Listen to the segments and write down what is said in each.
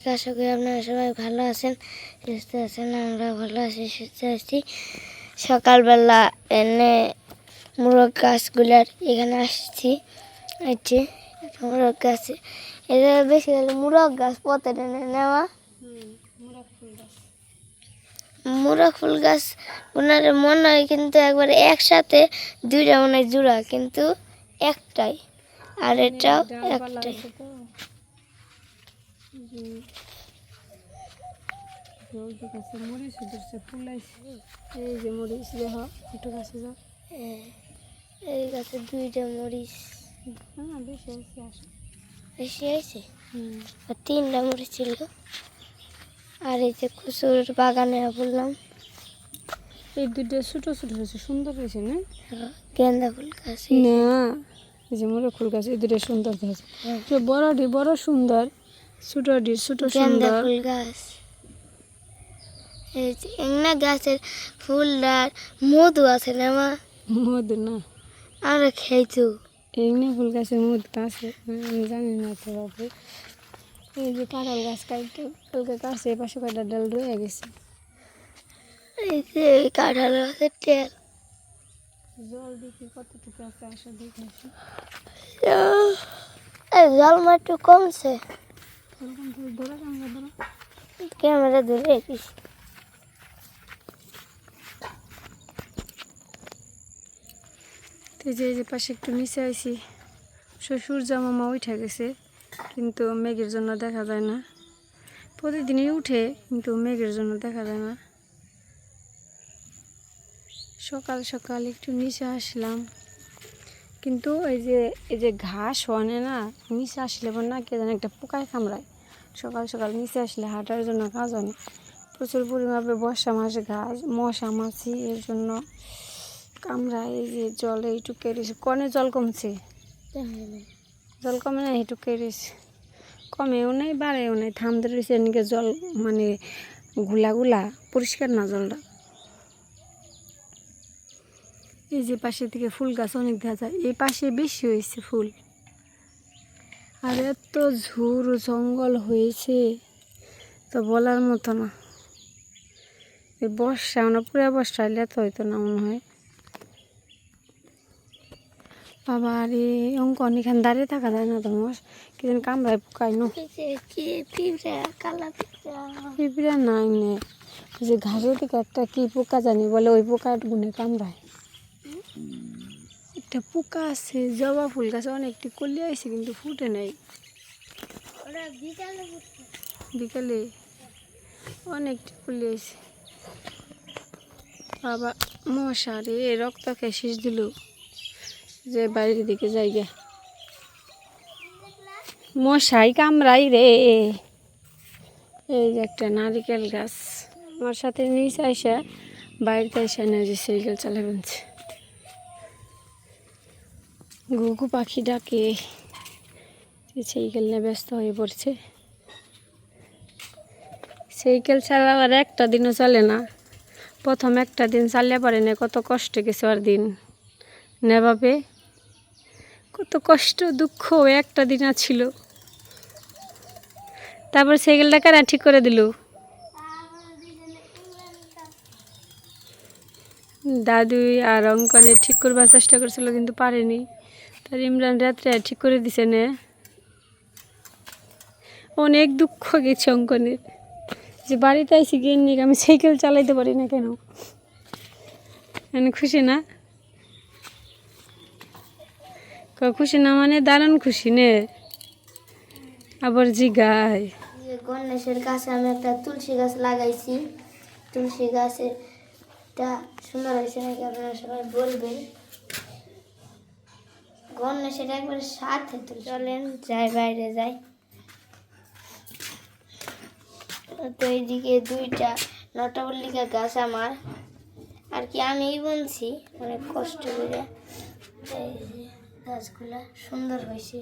আশা করি আপনারা সবাই ভালো আছেন সুস্থ আছেন আমরা ভালো আছি সুস্থ আছি। সকালবেলা এনে মুরগ গাছগুলার এখানে আসছি হচ্ছে মুরগ গাছ। এটা বেশি হলে মুরগ গাছ পথে টেনে নেওয়া। মুরগ ফুল গাছ ওনার মনে হয় কিন্তু একবারে একসাথে দুইটা মনে হয় জোড়া কিন্তু একটাই। আর এটাও একটাই। গাছে মরিচ ধরছে ফুল আইছে এই যে মরিচ দেহ একটু গাছে যাও। হ্যাঁ, এই গাছে দুইটা মরিচ। হ্যাঁ বেশি আইছে আসো। বেশি হয়েছে? আর তিনটা মরিচ ছিল। আর এই যে কুসুর বাগানে বললাম। এই দুইটা ছোট ছোট হয়েছে সুন্দর হয়েছে না? গেন্দা ফুল গাছ। না এই যে মোরে ফুল গাছ এই দুটো সুন্দর হয়েছে। হ্যাঁ। যে বড়ডি বড় সুন্দর ছোট গেন্দা সুন্দর। ফুল গাছ। এই এংনা গাছের ফুলটার মধু আছে না মা? মধু না। আমরা খেয়েছু। এমনি ফুল গাছের মধু আছে আমি জানি না তো বাবু এই যে কাঁঠাল গাছ কালকে কাছে এই পাশে কয়টা ডাল রয়ে গেছে। এই যে এই কাঁঠাল গাছের তেল। জল দেখি কতটুকু আছে আসা দেখে আসি। এই জলমা একটু কমছে। ক্যামেরা ধরে রেখিস। তো যে, এই যে পাশে একটু নিচে আইছি। শ্বশুর জামামা উঠে গেছে, কিন্তু মেঘের জন্য দেখা যায় না। প্রতিদিনই উঠে, কিন্তু মেঘের জন্য দেখা যায় না। সকাল সকাল একটু নিচে আসলাম। কিন্তু এই যে এই যে ঘাস হনে না, নিচে আসলে পর না কে জানে একটা পোকায় কামড়ায়। সকাল সকাল নিচে আসলে হাঁটার জন্য কাজ না। প্রচুর পরিমাণে বর্ষা মাস ঘাস, মশা মাছি, এর জন্য কামড়ায় এই যে জল এইটুকু কেড়েছে কনে জল কমছে? জল কমে না এইটুকু কেড়েছে কমেও নেই, বাড়েও নেই। থামতে রয়েছে এদিকে জল মানে গুলা গুলা পরিষ্কার না জলটা। এই যে পাশে থেকে ফুল গাছ অনেক দেখা যায়, এই পাশে বেশি হয়েছে ফুল। আর এত ঝুর জঙ্গল হয়েছে তো বলার মতো না। এই বর্ষা মানে পুরো বর্ষা এলে তো হইতো না মনে হয়। বাবা রে অঙ্কন এখানে দাঁড়িয়ে থাকা যায় না তোমার কি যেন কামড়ায় পোকায় নো যে কি পিঁপড়া কালা পিঁপড়া। পিঁপড়া নাই নে। যে ঘাসের দিকে একটা কি পোকা জানি বলে ওই পোকা গুনে কামড়ায়। একটা পোকা আছে জবা ফুল গাছে অনেকটি কলি আছে কিন্তু ফুটে নাই। ওরা বিকালে অনেকটি কলি আছে বাবা মশা রে রক্ত শেষ দিল? যে বাইরের দিকে যাই গে মশাই কামড়াই রে। এই যে একটা নারিকেল গাছ। আমার সাথে নিচে আইসা বাড়িতে আইসা না যে সাইকেল চালাবেনছে ঘুঘু পাখি ডাকে। সাইকেল নিয়ে ব্যস্ত হয়ে পড়ছে। সাইকেল চালাবার একটা দিনও চলে না। প্রথম একটা দিন চালিয়ে পারে না, কত কষ্ট গেছে আর দিন। নেভাবে কত কষ্ট, দুঃখ একটা দিন আর ছিল। তারপর সাইকেলটা কেনা ঠিক করে দিল? দাদুই আর অঙ্কনে ঠিক করবার চেষ্টা করছিল কিন্তু পারেনি। তার ইমরান রাত্রে ঠিক করে দিছে না। অনেক দুঃখ গেছে অঙ্কনের। যে বাড়িতে আইসি গিয়ে আমি সাইকেল চালাইতে পারি না কেন? আমি খুশি না? খুশি না মানে দারুণ খুশি নে। আবার জিগায়। যে গণেশের গাছে আমি একটা তুলসী গাছ লাগাইছি। তুলসী গাছেটা সুন্দর হয়েছে নাকি আপনারা সবাই বলবেন? গণেশের একবারে সাথে তো চলেন, যাই, বাইরে যাই। তো এইদিকে দুইটা নটাবল্লিকা গাছ আমার। আর কি আমিই বুনছি, অনেক কষ্ট করে। গাছগুলা সুন্দর হয়েছে।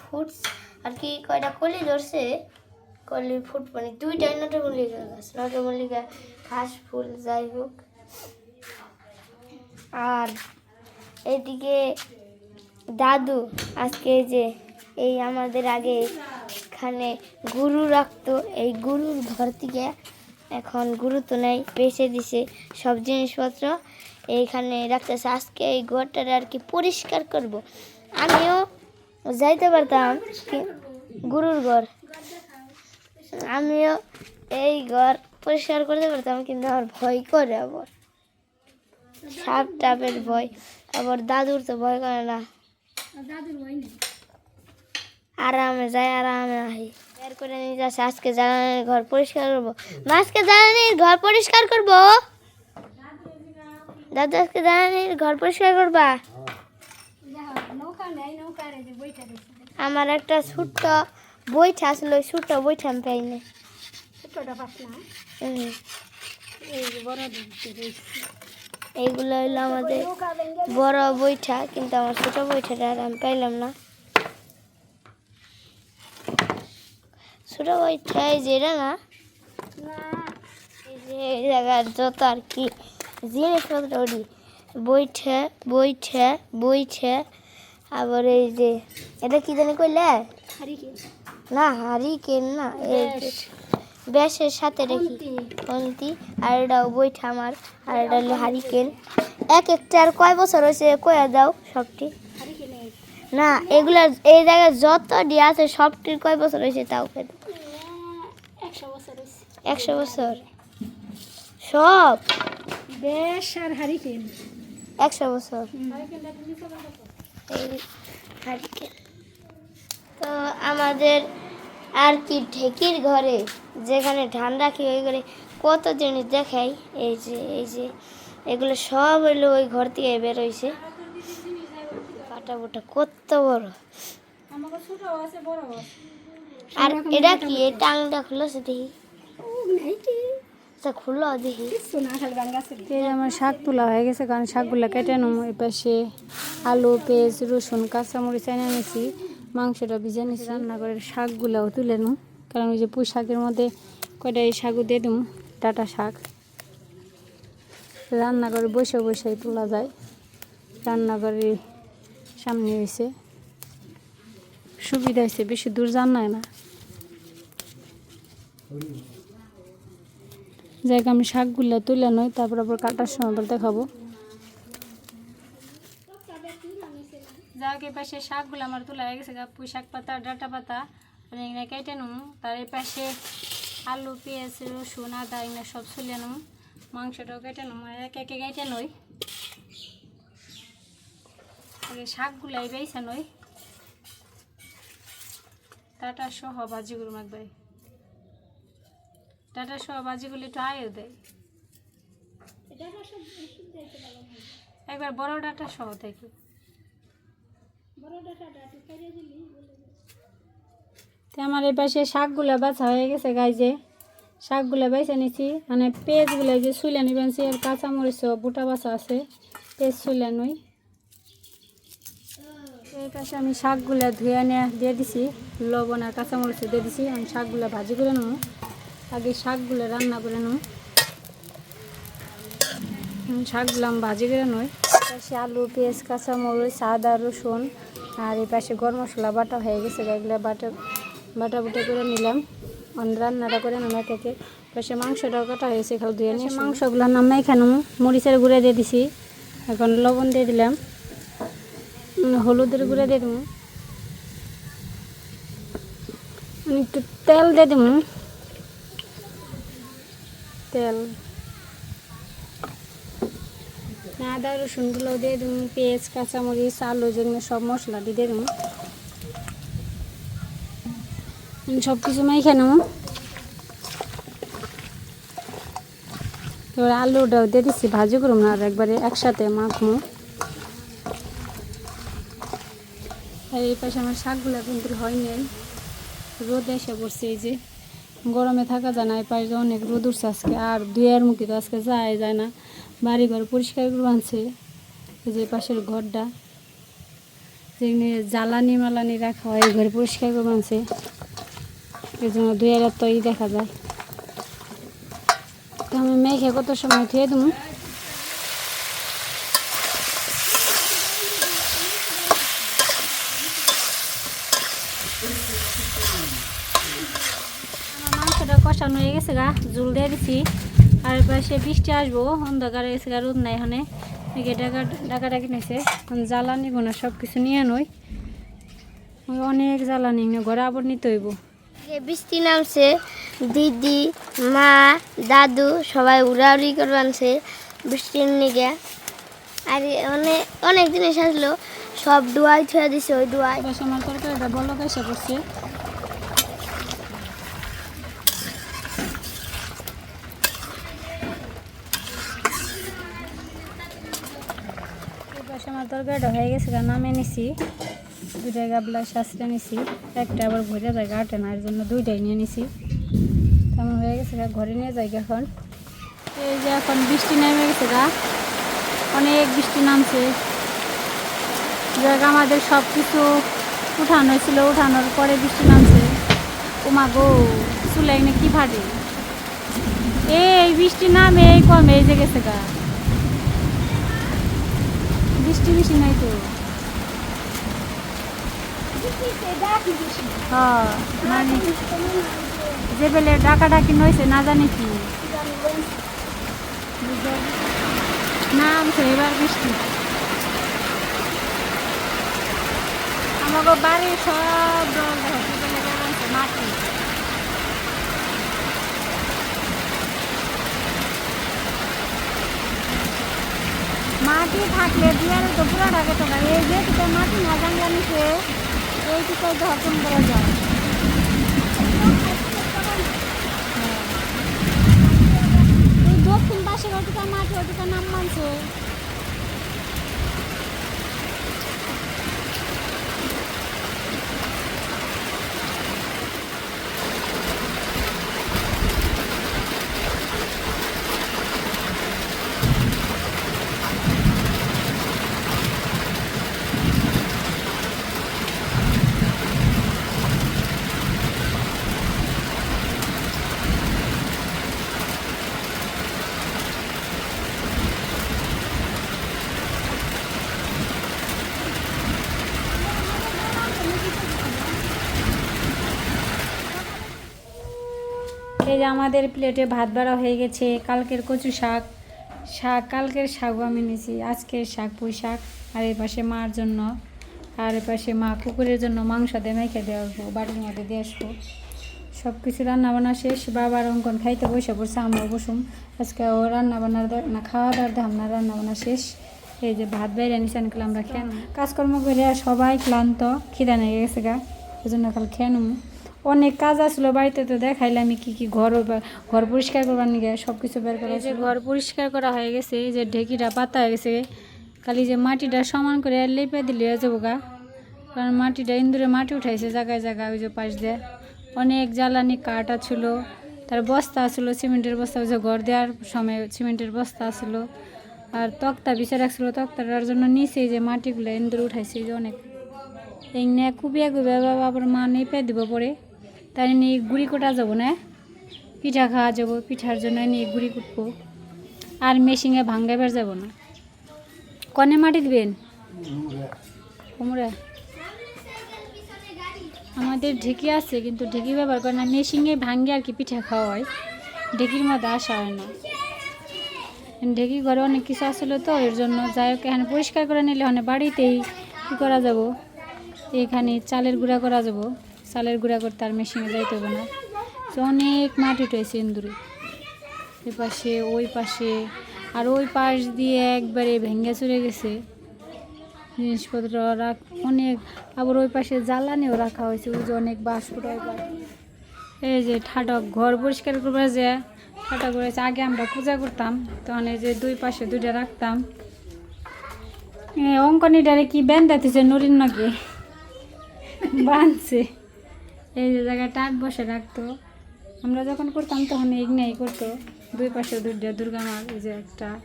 ফুটস আর কি কয়টা কলি ধরছে? কলি ফুট মানে দুইটাই নটমল্লিকা গাছ। নটমল্লিকা ঘাস, ফুল, যাই হোক। আর এদিকে দাদু, আজকে যে এই আমাদের আগে এখানে গরু রাখতো, এই গরুর ঘর থেকে এখন গুরু তো নেই বেঁচে দিছে সব জিনিসপত্র। এইখানে রাখতেছে, আজকে এই ঘরটা আর কি পরিষ্কার করব। আমিও যাইতে পারতাম গুরুর ঘর। আমিও এই ঘর পরিষ্কার করতে পারতাম, কিন্তু আমার ভয় করে আবার। সাপ টাপের ভয়। আবার দাদুর তো ভয় করে না। আরামে যাই আরামে আহি। বের করে নিয়ে যাচ্ছে আজকে জ্বালানির ঘর পরিষ্কার করব। মা, আজকে জ্বালানির ঘর পরিষ্কার করব? দাদু আজকে জ্বালানির ঘর পরিষ্কার করবা? আমার একটা ছোট্ট বইটা আসলে ওই ছোট্ট বইটা আমি পাইনি হুম। এইগুলো হইল আমাদের বড় বইটা কিন্তু আমার ছোট বইটাটা আর আমি পাইলাম না। ছোট বইটা এই যে এটা না? এই জায়গার যত আর কি জিনিসপত্র ওটি। বইটা বইটা বইটা আবার এই যে এটা কি জানি কইলে? না হারি কেন না এই ব্যাসের সাথে রেখি কন্তি আর এটাও বইটা আমার আর এটা হলো হারিকেন। এক একটা আর কয় বছর হয়েছে? কয়া দাও সবটি। না এগুলা এই জায়গায় যত ডি আছে সবটির কয় বছর হয়েছে তাও কে একশো বছর সব? বেশ আর হারিকেন। একশো বছর। হারিকেন। তো আমাদের আর কি ঢেকির ঘরে যেখানে ধান রাখি ওই ঘরে কত জিনিস দেখাই? এই যে এই যে এগুলো সব হইল ওই ঘর থেকে বেরোইছে। কাটা বোটা কত বড়। আর এটা কি? এই টাংটা খুলো সে দেখি। আচ্ছা খুলো দেখি। এই আমার শাক তোলা হয়ে গেছে কারণ শাকগুলো কেটে নেব। এই পাশে আলু পেঁয়াজ রসুন কাঁচামরিচ এনে নিয়েছি মাংসটা ভিজে রান্না করে শাকগুলোও তুলে নেব। কারণ ওই যে পুঁই শাকের মধ্যে কয়টা এই শাকও দিয়ে দেবো ডাটা শাক। রান্না করে বসে বসে তোলা যায়। রান্নাঘরের সামনে হয়েছে সুবিধা হয়েছে বেশি দূর জানায় না। জায়গা আমি শাকগুলো তুলে নই, তারপর আবার কাটার সময় আবার দেখাবো। যাকে পাশে শাকগুলো আমার তোলা হয়ে গেছে পুঁই শাক পাতা ডাটা পাতা আর এখানে কেটে নেব তার এই পাশে আলু পেঁয়াজ রসুন আদা এগুলো সব ছুলে নেব মাংসটাও কেটে নেব এক একে কেটে নই আগে শাকগুলো এই বেছে নই টাটা সহ করুম একবারে টাটা সহ ভাজিগুলো একটু আয়ও দেয় একবার বড় ডাটা সহ থেকে আমার এই পাশে শাকগুলো বাছা হয়ে গেছে গাইজে শাকগুলো বেছে নিছি মানে পেঁয়াজগুলো যে শুলে নিবেন, সে আর কাঁচামরিচ বুটা বাছা আছে, পেঁয়াজ শুলে নই। এই পাশে আমি শাকগুলো ধুয়ে নিয়ে দিয়ে দিছি, লবণ আর কাঁচামরিচ দিয়ে দিছি, আমি শাকগুলো ভাজি করে নেব। আগে শাকগুলো রান্না করে নেব। শাকগুলো আমি ভাজি করে নই পাশে আলু পেঁয়াজ কাঁচামরিচ আদা রসুন আর এই পাশে গরম মশলা বাটা হয়ে গেছে। এগুলো বাটা বাটা বুটা করে নিলাম। রান্নাটা করে এক একে পাশে মাংসটাও কাটা হয়েছে খালি ধুয়ে নিয়ে মাংসগুলো নামে এখানে মরিচের গুঁড়ে দিয়ে দিছি। এখন লবণ দিয়ে দিলাম। হলুদের গুঁড়ে দিয়ে দেবো একটু তেল দিয়ে দেবো তেল। আদা রসুনগুলো দিয়ে দেবো পেঁয়াজ, কাঁচামরিচ, আলু, যেগুলো সব মশলা দিয়ে দেবো। সব কিছু মাইখে নেব। এবার আলুটাও দিয়ে দিচ্ছি, ভাজি করুম না, আর একবারে একসাথে মাখবো। আর এই পাশে আমার শাকগুলো কিন্তু হয় নাই। রোদ এসে পড়ছে এই যে। গরমে থাকা যায় না, এই পাশে অনেক রোদ উঠছে আজকে, আর দুয়ের মুখে তো আজকে যায় যায় না। বাড়ি ঘর পরিষ্কার করে আনছে যে পাশের ঘরটা। যেখানে জ্বালানি মালানি রাখা হয় ঘরে পরিষ্কার করে আনছে। এই জন্য দুয়ের তো ই দেখা যায়। তো আমি মেখে কত সময় ধুয়ে দেবো মাংসটা কষানো হয়ে গেছে গা, জল দিয়ে দিছি। আর সে বৃষ্টি আসব অন্ধকার গা রোদ নাই এখানে ডাকা ডাকা ডাকি নিয়েছে জ্বালা নিব না সব কিছু নিয়ে নই অনেক জ্বালানি ঘরে আবার নিতে হইব। বৃষ্টি নামছে দিদি মা দাদু সবাই উড়াউড়ি করে আনছে বৃষ্টির নিগে। আর অনেক অনেক জিনিস আসলো সব ডুয়াই ছুঁয়ে দিছে ওই ডুয়াই। আমার তরকারিটা বলো এসে পড়ছে এবার আমার তরকারিটা হয়ে গেছে, গা নামে নিছি। দুইটা গাবলা শাস্ত্রে নিছি, একটা আবার ভরে যায় গাটে না, এর জন্য দুইটাই নিয়ে নিছি। তেমন হয়ে গেছে গা, ঘরে নিয়ে গা এখন। এই যে এখন বৃষ্টি নেমে গেছে গা, অনেক বৃষ্টি নামছে। জায়গা আমাদের সব কিছু উঠানো ছিল উঠানোর পরে বৃষ্টি নামছে। ওমা গো চুলে এনে কি ফাটে এই বৃষ্টি নামে, এই কমে এই যে গেছে গা। বৃষ্টি বৃষ্টি নাই তো। হ্যাঁ মানে যে বেলে ডাকা ডাকি নইছে, না জানি কি। নামছে এবার বৃষ্টি। আমাকে বাড়ির সব জানাচ্ছে মাটি। মাটি থাকলে দুয়ারে তো পুরো ঢাকে তো এই যে তো মাটি না জানলে নিচে এইটুকু ধর্ষণ করা যায় হ্যাঁ। দক্ষিণ পাশের ওটুকা মাটি ওটুকা নাম মানছে এই যে আমাদের প্লেটে ভাত বাড়া হয়ে গেছে কালকের কচু শাক শাক কালকের শাকও আমি নিয়েছি আজকের শাক পুঁই শাক আর এই পাশে মার জন্য আর এই পাশে মা কুকুরের জন্য মাংস দিয়ে মেখে দিয়ে আসব বাড়ির মধ্যে দিয়ে আসব। সব কিছু রান্না বান্না শেষ বাবার অঙ্কন খাইতে বসে পড়ছে আমরা বসুম। আজকে ও রান্না বান্নার দে- না খাওয়া দাওয়ার দাম না রান্না বান্না শেষ। এই যে ভাত বাইরে নিচান খেলে আমরা খেয়ে। কাজকর্ম করে সবাই ক্লান্ত খিদা নিয়ে গেছে গা ওই জন্য খালি খেয়ে নেব অনেক কাজ আসলো বাড়িতে তো দেখাইলে আমি কি কি ঘর ঘর পরিষ্কার করবার নিয়ে সব কিছু বের করা যে ঘর পরিষ্কার করা হয়ে গেছে এই যে ঢেকিটা পাতা হয়ে গেছে খালি যে মাটিটা সমান করে লেপে দিলে যাব গা। কারণ মাটিটা ইন্দুরে মাটি উঠাইছে জায়গায় জায়গায় ওই যে পাশ দিয়ে। অনেক জ্বালানি কাঠ ছিল তার বস্তা ছিল সিমেন্টের বস্তা ওই যে ঘর দেওয়ার সময় সিমেন্টের বস্তা ছিল আর তক্তা বিছে রাখছিল তক্তাটার জন্য নিচে যে মাটিগুলো ইন্দুরে উঠাইছে যে অনেক। এই নিয়ে কুবিয়া কুবিয়া বাবা আবার মা নেপে দিব পরে। তাই নিয়ে গুড়ি কোটা যাব না? পিঠা খাওয়া যাব, পিঠার জন্য নিয়ে গুড়ি কুটবো। আর মেশিনে ভাঙ্গাবার যাব না। কনে মাটি দিবেন? কুমড়া। আমাদের ঢেকি আছে, কিন্তু ঢেকি ব্যবহার করে না। মেশিনে ভাঙ্গে আর কি পিঠা খাওয়া হয়। ঢেকির মধ্যে আসা হয় না। ঢেকি ঘরে অনেক কিছু আসলে তো, এর জন্য যাই হোক, এখানে পরিষ্কার করে নিলে ওখানে বাড়িতেই কী করা যাব? এখানে চালের গুঁড়া করা যাব। চালের গুঁড়া করতে আর মেশিনে যাইতে হবে না। তো অনেক মাটি উঠেছে ইন্দুরে। এ পাশে, ওই পাশে, আর ওই পাশ দিয়ে একবারে ভেঙে চড়ে গেছে। জিনিসপত্র রাখ অনেক, আবার ওই পাশে জ্বালানিও রাখা হয়েছে, ওই যে অনেক বাস পাশে। এই যে ঠাটক ঘর পরিষ্কার করবার যে, ঠাটক করেছে, আগে আমরা পূজা করতাম, তখন এই যে দুই পাশে দুইটা রাখতাম। অঙ্কনীটারে কি বেঁধাতেছে নুরিন নাকি? বাঁধছে এই যে জায়গায় টাক বসে রাখতো। আমরা যখন করতাম তখন এগনাই করতো। দুই পাশে দুইটা দুর্গা মার, এই যে একটা,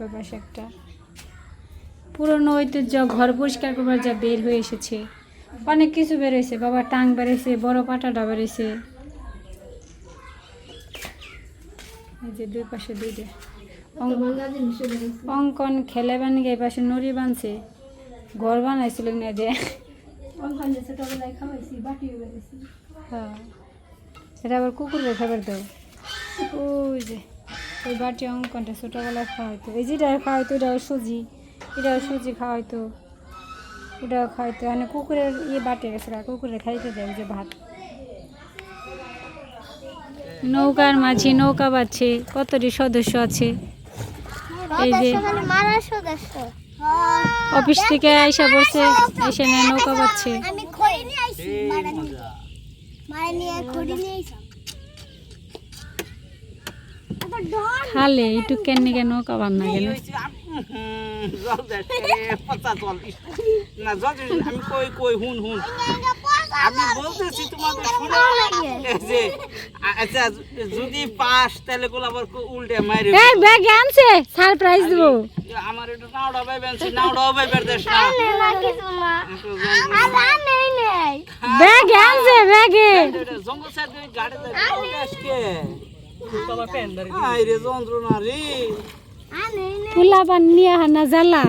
ওই পাশে একটা। পুরনো ঐতিহ্য ঘর পরিষ্কার করবার যা বের হয়ে এসেছে। অনেক কিছু বের হয়েছে। বাবা টাং বেড়েছে বড় পাটাটা বেড়েছে এই যে দুই পাশে দুইটা অঙ্ক- অঙ্কন খেলে বানিয়ে পাশে নড়ি বানছে। ঘর বানাইছিল না যে। হ্যাঁ এটা আবার কুকুরের খাবার দাও। ওই যে ওই বাটি অঙ্কনটা ছোটোবেলায় খাওয়াইতো। এই যেটা খাওয়াইতো এটা সুজি। এটা সুজি খাওয়াইতো। ওটা খাওয়াইতো। মানে কুকুরের ইয়ে বাটে গেছে গা, কুকুরে খাইতে দেয় যে ভাত। নৌকার মাঝি নৌকা বাচ্ছে কতটি সদস্য আছে? এই যে সদস্য। অফিস থেকে আইসা পড়ছে এসে নিয়ে নৌকা বাচ্ছে আমি খড়ি নিয়ে আইছি মারা নিয়ে। মারা নিয়ে খড়ি নিয়ে আইছি। আবার ডর খালে একটু কেন নিকে নৌকা গেল? না জল আমি কই কই হুন হুন। আমি বলতেছি তোমাদের শুনে। যে আচ্ছা যদি পাস তাহলে গোলা আবার কো- উল্টে মারি এই ব্যাগ আনছে সারপ্রাইজ দেবো। আমার এটা নাওড়া ভাই বেনছি নাওড়া ভাই বের দেশ না। না কিছু না আর নেই নেই। ব্যাগ আনছে ব্যাগে। জঙ্গল সাইড দিয়ে গাড়ি যায় আজকে। আই রে যন্ত্রণা রে। আর নেই নেই। বান নিয়ে হানা জ্বালা।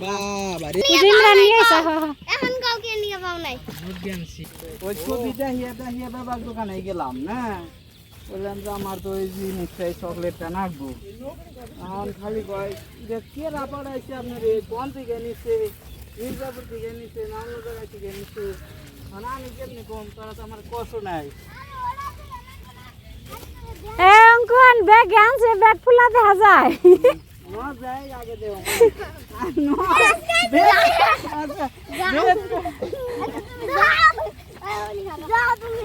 বাবা রে ইমরান নিয়ে আইসা হা হা এখন কাউকে নিয়ে পাও নাই। ওই ছবিটা হিয়া হিয়া বাবার দোকানে গেলাম না? বললাম যে আমার তো ওই জিনিসটা এই চকলেটটা নাকবো। এখন খালি কয় যে কে রাপার আছে আপনার? এই কোন থেকে নিচ্ছে মির্জাপুর থেকে নিচ্ছে না অন্য জায়গা থেকে নিচ্ছে মানে আমি কেমনি কম? তারা তো আমার কষ্ট নাই। এ অঙ্কন ব্যাগ আনছে ব্যাগ ফুলা দেখা যায়। ন আগে দেব যাও তুমি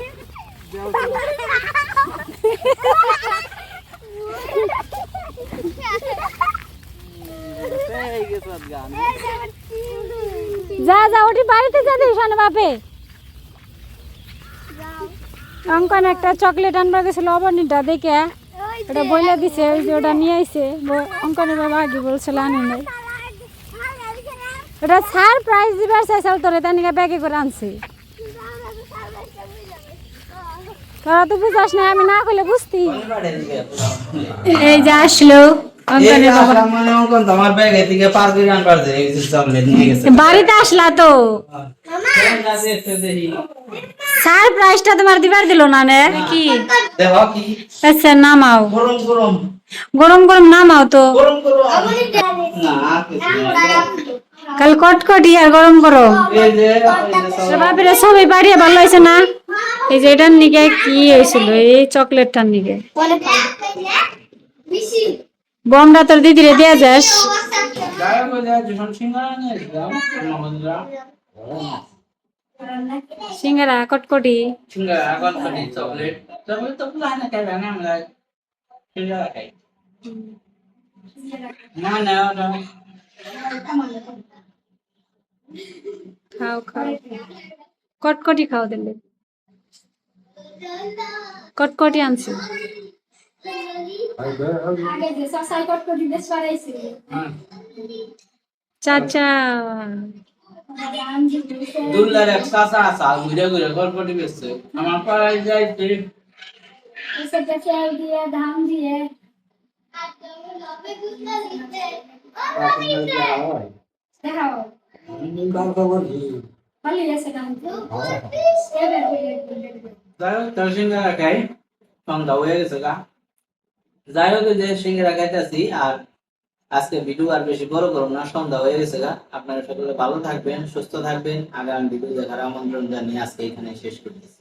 গান যা যা ওটি বাড়িতে যা দিস না বাপে অঙ্কন একটা চকলেট আনবার গেছিল অবনীটা দেখে ওটা বইলে দিছে ওই যে ওটা নিয়ে আইছে। অঙ্কনের বাবা আগে বলছিল আনি নাই। ওটা সারপ্রাইজ দিবার চাইছিল তোরে তাই নিকে ব্যাগে করে আনছি। তোরা তো বুঝাস না আমি না করলে বুঝতি। এই যে আসলো অঙ্কনের বাবা। মানে অঙ্কন তোমার ব্যাগে থেকে পার করে আনবার দে এই যে চকলেট নিয়ে গেছে। বাড়িতে আসলা তো। দেখি সারপ্রাইজটা তোমার দিবার দিল না নে? কি? আচ্ছা নামাও। গরম গরম। গরম গরম নামাও তো। কাল কটকটি আর গরম গরম বাপরে সবাই বাড়িয়ে ভালো হয়েছে না? এই যে এটার নিকে কি হয়েছিল? এই চকলেটটার নিকে। বমটা তোর দিদিরে দেয়া যাস। সিঙ্গারা কটকটি। সিঙ্গারা, এখন খালি চকলেট। চকলেট তো পুরা না খাইবে আমরা সিঙ্গারা খাই। না, না, ওটা খাও খাও। কটকটি খাও দিলে কটকটি আনছি। চাচা। দুল্লার এক চাচা আছে, ঘুরে ঘুরে গল্পটি বেচছে। আমার পাড়ায় যাইতে যাই হোক যে সিঙ্গারা খাইতেছি আর আজকে ভিডিও আর বেশি বড় করব না, সন্ধ্যা হয়ে গেছে গা। আপনারা সকলে ভালো থাকবেন, সুস্থ থাকবেন। আগামী ভিডিও দেখার আমন্ত্রণ জানিয়ে আজকে এখানে শেষ করতেছি।